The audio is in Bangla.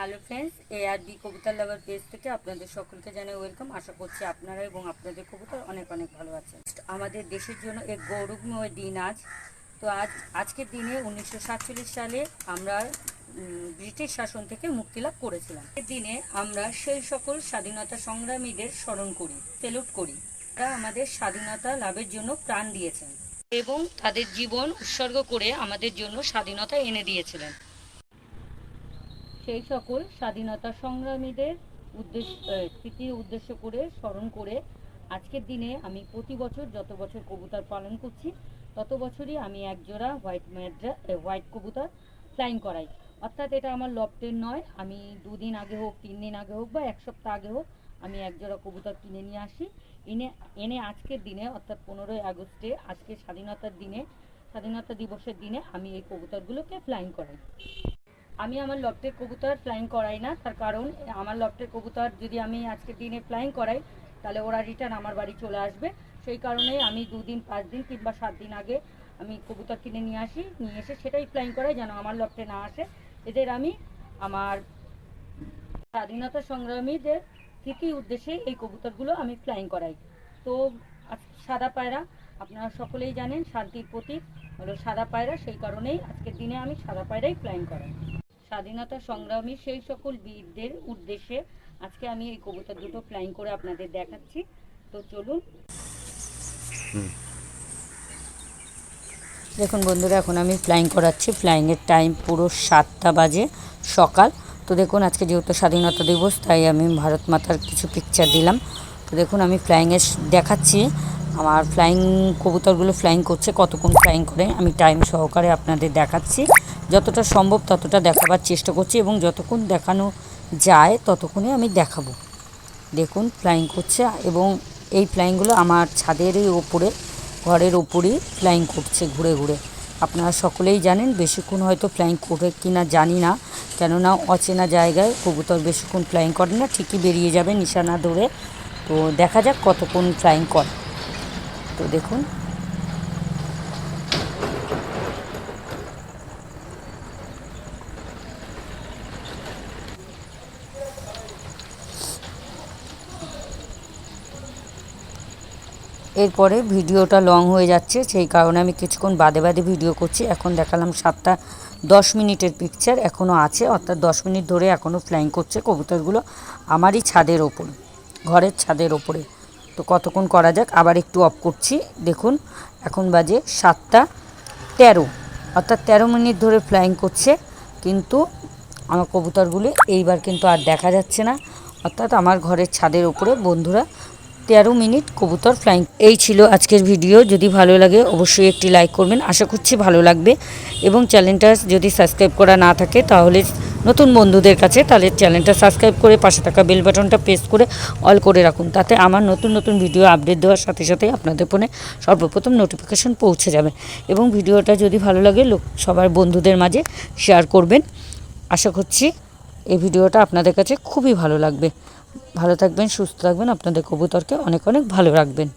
Hello friends A R B কবুতর লাভার পেজ থেকে আপনাদের সকলকে জানাই ওয়েলকাম আশা করছি আপনারা এবং আপনাদের কবুতর অনেক অনেক ভালো আছেন। আমাদের দেশের জন্য এক গৌরবময় দিন আজ। তো আজ, আজকের দিনে উনিশশো সাতচল্লিশ সালে আমরা ব্রিটিশ শাসন থেকে মুক্তি লাভ করেছিলাম। এর দিনে আমরা সেই সকল স্বাধীনতা সংগ্রামীদের স্মরণ করি সেলুট করি। তারা আমাদের স্বাধীনতা লাভের জন্য প্রাণ দিয়েছেন এবং তাদের জীবন উৎসর্গ করে আমাদের জন্য স্বাধীনতা এনে দিয়েছিলেন। সেই সকল স্বাধীনতা সংগ্রামীদের উদ্দেশ্য স্মৃতি উদ্দেশ্য করে স্মরণ করে আজকের দিনে আমি প্রতি বছর যত বছর কবুতর পালন করছি, তত বছরই আমি এক জোড়া হোয়াইট ম্যাড্রা হোয়াইট কবুতর ফ্লাইং করাই। অর্থাৎ এটা আমার লফটের নয়, আমি দুদিন আগে হোক, তিন দিন আগে হোক বা এক সপ্তাহ আগে হোক, আমি এক জোড়া কবুতর কিনে নিয়ে আসি। এনে এনে আজকের দিনে, অর্থাৎ পনেরোই আগস্টে, আজকে স্বাধীনতার দিনে, স্বাধীনতা দিবসের দিনে আমি এই কবুতরগুলোকে ফ্লাইং করাই। আমি আমার লফটের কবুতর ফ্লাইং করাই না, তার কারণ আমার লফটের কবুতর যদি আমি আজকের দিনে ফ্লাইং করাই, তাহলে ওরা রিটার্ন আমার বাড়ি চলে আসবে। সেই কারণে আমি দুদিন পাঁচ দিন কিংবা সাত দিন আগে আমি কবুতর কিনে নিয়ে আসি, নিয়ে এসে সেটাই ফ্লাইং করাই যেন আমার লফটে না আসে। এদের আমি আমার স্বাধীনতা সংগ্রামীদের স্মৃতি উদ্দেশ্যে এই কবুতরগুলো আমি ফ্লাইং করাই। তো সাদা পায়রা, আপনারা সকলেই জানেন শান্তির প্রতীক হলো সাদা পায়রা, সেই কারণেই আজকের দিনে আমি সাদা পায়রাই ফ্লাইং করাই। স্বাধীনতা সংগ্রামী সেই সকল বীরদের উদ্দেশ্যে আজকে আমি এই কবুতর দুটো ফ্লাইং করে আপনাদের দেখাচ্ছি। তো চলুন। দেখুন বন্ধুরা, এখন আমি ফ্লাইং করাচ্ছি। ফ্লাইংয়ের টাইম পুরো সাতটা বাজে সকাল। তো দেখুন, আজকে যেহেতু স্বাধীনতা দিবস, তাই আমি ভারত মাতার কিছু পিকচার দিলাম। তো দেখুন, আমি ফ্লাইংয়ে দেখাচ্ছি। আমার ফ্লাইং কবুতরগুলো ফ্লাইং করছে, কতক্ষণ ফ্লাইং করে, আমি টাইম সহকারে আপনাদের দেখাচ্ছি। যতটা সম্ভব ততটা দেখাবার চেষ্টা করছি এবং যতক্ষণ দেখানো যায় ততক্ষণে আমি দেখাবো। দেখুন ফ্লাইং করছে এবং এই ফ্লাইংগুলো আমার ছাদেরই ওপরে, ঘরের ওপরেই ফ্লাইং করছে ঘুরে ঘুরে। আপনারা সকলেই জানেন বেশিক্ষণ হয়তো ফ্লাইং করে কিনা জানি না, কেননা অচেনা জায়গায় কবুতর বেশিক্ষণ ফ্লাইং করে না, ঠিকই বেরিয়ে যাবে নিশানা ধরে। তো দেখা যাক কতক্ষণ ফ্লাইং করে। তো দেখুন এরপরে ভিডিওটা লং হয়ে যাচ্ছে, সেই কারণে আমি কিছুক্ষণ বাদে বাদে ভিডিও করছি। এখন দেখালাম সাতটা দশ মিনিটের পিকচার এখনও আছে, অর্থাৎ দশ মিনিট ধরে এখনও ফ্লাইং করছে কবুতরগুলো আমারই ছাদের ওপর, ঘরের ছাদের ওপরে। তো কতক্ষণ করা যাক, আবার একটু অফ করছি। দেখুন, এখন বাজে সাতটা তেরো, অর্থাৎ তেরো মিনিট ধরে ফ্লাইং করছে, কিন্তু আমার কবুতরগুলি এইবার কিন্তু আর দেখা যাচ্ছে না। অর্থাৎ আমার ঘরের ছাদের ওপরে বন্ধুরা তেরো মিনিট কবুতর ফ্লাইং এই ছিল আজকের ভিডিও যদি ভালো লাগে, অবশ্যই একটি লাইক করবেন। আশা করছি ভালো লাগবে। এবং চ্যানেলটা যদি সাবস্ক্রাইব করা না থাকে, তাহলে নতুন বন্ধুদের কাছে তাহলে চ্যানেলটা সাবস্ক্রাইব করে পাশে থাকা বেল বাটনটা প্রেস করে অল করে রাখুন। তাতে আমার নতুন নতুন ভিডিও আপডেট দেওয়ার সাথে সাথে আপনাদের ফোনে সর্বপ্রথম নোটিফিকেশন পৌঁছে যাবে। এবং ভিডিওটা যদি ভালো লাগে, লোক, সবার বন্ধুদের মাঝে শেয়ার করবেন। আশা করছি এই ভিডিওটা আপনাদের কাছে খুবই ভালো লাগবে। ভালো থাকবেন সুস্থ থাকবেন। আপনাদের কবুতরকে অনেক অনেক ভালো রাখবেন।